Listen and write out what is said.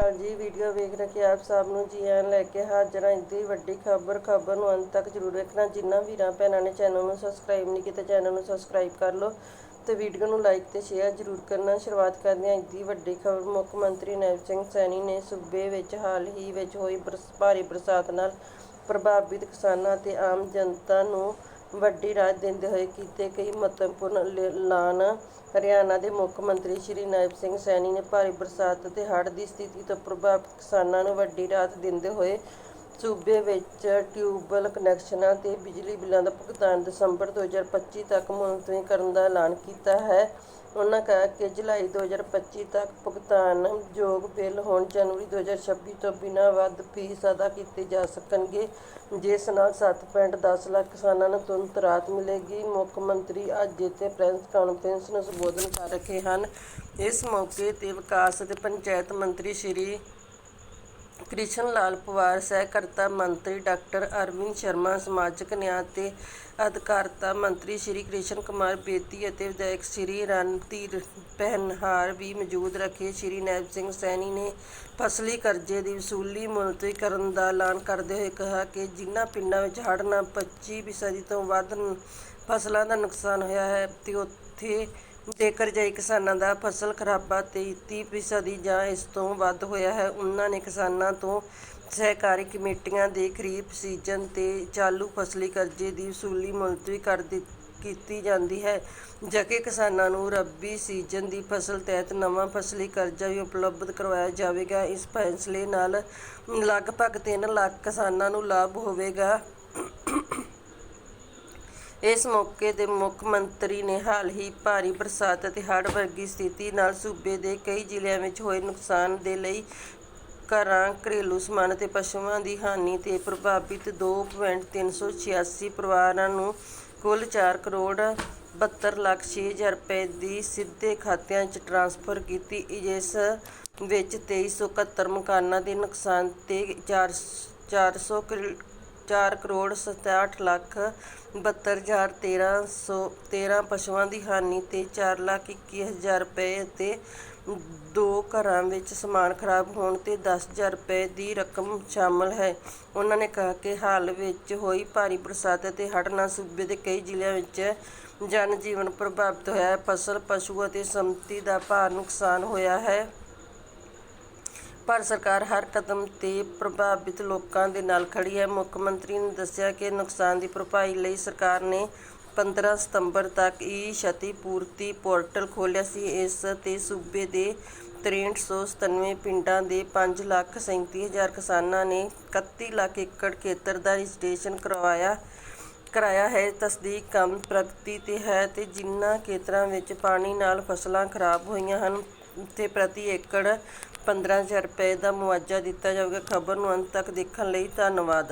ਅਕਾਲ ਜੀ ਵੀਡੀਓ ਵੇਖ ਰਹੇ ਆਪ ਸਭ ਨੂੰ ਜੀ ਆਇਆਂ ਲੈ ਕੇ ਹਾਜ਼ਰ ਹਾਂ। ਇੱਡੀ ਵੱਡੀ ਖਬਰ ਖਬਰ ਨੂੰ ਅੰਤ ਤੱਕ ਜ਼ਰੂਰ ਵੇਖਣਾ। ਜਿਨ੍ਹਾਂ ਵੀਰਾਂ ਭੈਣਾਂ ਨੇ ਚੈਨਲ ਨੂੰ ਸਬਸਕ੍ਰਾਈਬ ਨਹੀਂ ਕੀਤਾ ਚੈਨਲ ਨੂੰ ਸਬਸਕ੍ਰਾਈਬ ਕਰ ਲਓ ਤੇ ਵੀਡੀਓ ਨੂੰ ਲਾਈਕ ਤੇ ਸ਼ੇਅਰ ਜ਼ਰੂਰ ਕਰਨਾ। ਸ਼ੁਰੂਆਤ ਕਰਦੇ ਹਾਂ ਇੱਡੀ ਵੱਡੀ ਖਬਰ। ਮੁੱਖ ਮੰਤਰੀ ਨਵ ਸਿੰਘ ਸੈਣੀ ਨੇ ਸੂਬੇ ਵਿੱਚ ਹਾਲ ਹੀ ਵਿੱਚ ਹੋਈ ਬਰਸ- ਭਾਰੀ ਬਰਸਾਤ ਨਾਲ ਪ੍ਰਭਾਵਿਤ ਕਿਸਾਨਾਂ ਤੇ ਆਮ ਜਨਤਾ ਨੂੰ ਵੱਡੀ ਰਾਹਤ ਦਿੰਦੇ ਹੋਏ ਕੀਤੇ ਕਈ ਮਹੱਤਵਪੂਰਨ ਐਲਾਨ। ਹਰਿਆਣਾ ਦੇ ਮੁੱਖ ਮੰਤਰੀ ਸ਼੍ਰੀ ਨਾਇਬ ਸਿੰਘ ਸੈਣੀ ਨੇ ਭਾਰੀ ਬਰਸਾਤ ਅਤੇ ਹੜ੍ਹ ਦੀ ਸਥਿਤੀ ਤੋਂ ਪ੍ਰਭਾਵਿਤ ਕਿਸਾਨਾਂ ਨੂੰ ਵੱਡੀ ਰਾਹਤ ਦਿੰਦੇ ਹੋਏ ਸੂਬੇ ਵਿੱਚ ਟਿਊਬਵੈੱਲ ਕਨੈਕਸ਼ਨਾਂ ਤੇ ਬਿਜਲੀ ਬਿੱਲਾਂ ਦਾ ਭੁਗਤਾਨ ਦਸੰਬਰ 2025 ਤੱਕ ਮੁਲਤਵੀ ਕਰਨ ਦਾ ਐਲਾਨ ਕੀਤਾ ਹੈ। ਉਨ੍ਹਾਂ ਕਿਹਾ ਕਿ ਜੁਲਾਈ 2025 ਤੱਕ ਭੁਗਤਾਨਯੋਗ ਬਿੱਲ ਹੁਣ ਜਨਵਰੀ 2026 ਤੋਂ ਬਿਨਾਂ ਵੱਧ ਫੀਸ ਅਦਾ ਕੀਤੇ ਜਾ ਸਕਣਗੇ, ਜਿਸ ਨਾਲ 7.10 ਲੱਖ ਕਿਸਾਨਾਂ ਨੂੰ ਤੁਰੰਤ ਰਾਹਤ ਮਿਲੇਗੀ। ਮੁੱਖ ਮੰਤਰੀ ਅੱਜ ਇੱਥੇ ਪ੍ਰੈਸ ਕਾਨਫਰੰਸ ਨੂੰ ਸੰਬੋਧਨ ਕਰ ਰਹੇ ਹਨ। ਇਸ ਮੌਕੇ ਤੇ ਵਿਕਾਸ ਅਤੇ ਪੰਚਾਇਤ ਮੰਤਰੀ ਸ਼੍ਰੀ ਕ੍ਰਿਸ਼ਨ ਲਾਲ ਪਵਾਰ, ਸਹਿਕਾਰਤਾ ਮੰਤਰੀ ਡਾਕਟਰ ਅਰਵਿੰਦ ਸ਼ਰਮਾ, ਸਮਾਜਿਕ ਨਿਆਂ ਅਤੇ ਅਧਿਕਾਰਤਾ ਮੰਤਰੀ ਸ਼੍ਰੀ ਕ੍ਰਿਸ਼ਨ ਕੁਮਾਰ ਬੇਦੀ ਅਤੇ ਵਿਧਾਇਕ ਸ਼੍ਰੀ ਰਣਧੀਰ ਪਹਿਨਹਾਰ ਵੀ ਮੌਜੂਦ ਰੱਖੇ। ਸ਼੍ਰੀ ਨੈਬ ਸਿੰਘ ਸੈਣੀ ਨੇ ਫਸਲੀ ਕਰਜ਼ੇ ਦੀ ਵਸੂਲੀ ਮੁਲਤਵੀ ਕਰਨ ਦਾ ਐਲਾਨ ਕਰਦੇ ਹੋਏ ਕਿਹਾ ਕਿ ਜਿਨ੍ਹਾਂ ਪਿੰਡਾਂ ਵਿੱਚ ਹੜ੍ਹ ਨਾਲ 25% ਤੋਂ ਵੱਧ ਫਸਲਾਂ ਦਾ ਨੁਕਸਾਨ ਹੋਇਆ ਹੈ ਤੇ ਉੱਥੇ ਜੇਕਰ ਜਾਈ ਕਿਸਾਨਾਂ ਦਾ ਫਸਲ ਖਰਾਬਾ ਤੇਤੀ ਫੀਸਦੀ ਜਾਂ ਇਸ ਤੋਂ ਵੱਧ ਹੋਇਆ ਹੈ ਉਨ੍ਹਾਂ ਨੇ ਕਿਸਾਨਾਂ ਤੋਂ ਸਹਿਕਾਰੀ ਕਮੇਟੀਆਂ ਦੇ ਖਰੀਫ ਸੀਜ਼ਨ ਤੇ ਚਾਲੂ ਫਸਲੀ ਕਰਜ਼ੇ ਦੀ ਵਸੂਲੀ ਮੁਲਤਵੀ ਕਰ ਦਿੱਤੀ ਕੀਤੀ ਜਾਂਦੀ ਹੈ। ਜਦਕਿ ਕਿਸਾਨਾਂ ਨੂੰ ਰੱਬੀ ਸੀਜ਼ਨ ਦੀ ਫਸਲ ਤਹਿਤ ਨਵਾਂ ਫਸਲੀ ਕਰਜ਼ਾ ਵੀ ਉਪਲਬਧ ਕਰਵਾਇਆ ਜਾਵੇਗਾ, ਇਸ ਫੈਸਲੇ ਨਾਲ ਲਗਭਗ 3 ਲੱਖ ਕਿਸਾਨਾਂ ਨੂੰ ਲਾਭ ਹੋਵੇਗਾ। ਇਸ ਮੌਕੇ ਤੇ ਮੁੱਖ ਮੰਤਰੀ ਨੇ ਹਾਲ ਹੀ ਭਾਰੀ ਬਰਸਾਤ ਅਤੇ ਹੜ੍ਹ ਵਰਗੀ ਸਥਿਤੀ ਨਾਲ ਸੂਬੇ ਦੇ ਕਈ ਜ਼ਿਲ੍ਹਿਆਂ ਵਿੱਚ ਹੋਏ ਨੁਕਸਾਨ ਦੇ ਲਈ ਘਰਾਂ, ਘਰੇਲੂ ਸਮਾਨ ਅਤੇ ਪਸ਼ੂਆਂ ਦੀ ਹਾਨੀ ਤੇ ਪ੍ਰਭਾਵਿਤ 2.386 ਪਰਿਵਾਰਾਂ ਨੂੰ ਕੁੱਲ 4 ਕਰੋੜ 72 ਲੱਖ 6 ਹਜ਼ਾਰ ਰੁਪਏ ਦੀ ਸਿੱਧੇ ਖਾਤਿਆਂ 'ਚ ਟ੍ਰਾਂਸਫਰ ਕੀਤੀ, ਜਿਸ ਵਿੱਚ 2371 ਮਕਾਨਾਂ ਦੇ ਨੁਕਸਾਨ ਤੇ 4 400 ਚਾਰ ਕਰੋੜ 67 ਲੱਖ 72 ਹਜ਼ਾਰ 1300 13 ਪਸ਼ੂਆਂ ਦੀ ਹਾਨੀ ਤੇ 4 ਲੱਖ 21 ਹਜ਼ਾਰ ਰੁਪਏ ਅਤੇ ਦੋ ਘਰਾਂ ਵਿੱਚ ਸਮਾਨ ਖਰਾਬ ਹੋਣ ਤੇ 10000 ਰੁਪਏ ਦੀ ਰਕਮ ਸ਼ਾਮਲ ਹੈ। ਉਹਨਾਂ ਨੇ ਕਿਹਾ ਕਿ ਹਾਲ ਵਿੱਚ ਹੋਈ ਭਾਰੀ ਬਰਸਾਤ ਅਤੇ ਹੜ੍ਹ ਨਾਲ ਸੂਬੇ ਦੇ ਕਈ ਜ਼ਿਲ੍ਹਿਆਂ ਵਿੱਚ ਜਨ ਜੀਵਨ ਪ੍ਰਭਾਵਿਤ ਹੋਇਆ ਹੈ। ਫਸਲ, ਪਸ਼ੂ ਅਤੇ ਸੰਪਤੀ ਦਾ ਭਾਰ ਨੁਕਸਾਨ ਹੋਇਆ ਹੈ। ਪਰ ਸਰਕਾਰ ਹਰ ਕਦਮ ਤੇ ਪ੍ਰਭਾਵਿਤ ਲੋਕਾਂ ਦੇ ਨਾਲ ਖੜੀ ਹੈ। ਮੁੱਖ ਮੰਤਰੀ ਨੇ ਦੱਸਿਆ ਕਿ ਨੁਕਸਾਨ ਦੀ ਭਰਪਾਈ ਲਈ ਸਰਕਾਰ ਨੇ 15 ਸਤੰਬਰ ਤੱਕ ਈ ਛਤੀ ਪੋਰਟਲ ਖੋਲ੍ਹਿਆ ਸੀ। ਇਸ ਤੇ ਸੂਬੇ ਦੇ 6397 ਪਿੰਡਾਂ ਦੇ 5 ਲੱਖ 37 ਹਜ਼ਾਰ ਕਿਸਾਨਾਂ ਨੇ 31 ਲੱਖ ਏਕੜ ਖੇਤਰ ਦਾ ਰਜਿਸਟ੍ਰੇਸ਼ਨ ਕਰਵਾਇਆ, ਕਰਾਇਆ ਹੈ। ਤਸਦੀਕ ਕੰਮ ਪ੍ਰਗਤੀ ਤੇ ਹੈ ਤੇ ਜਿਨ੍ਹਾਂ ਖੇਤਰਾਂ ਵਿੱਚ ਪਾਣੀ ਨਾਲ ਫਸਲਾਂ ਖਰਾਬ ਹੋਈਆਂ ਹਨ ਉੱਥੇ ਪ੍ਰਤੀ ਏਕੜ 15000 ਰੁਪਏ ਦਾ ਮੁਆਵਜ਼ਾ ਦਿੱਤਾ ਜਾਵੇਗਾ ਖਬਰ ਨੂੰ ਅੰਤ ਤੱਕ ਦੇਖਣ ਲਈ ਧੰਨਵਾਦ।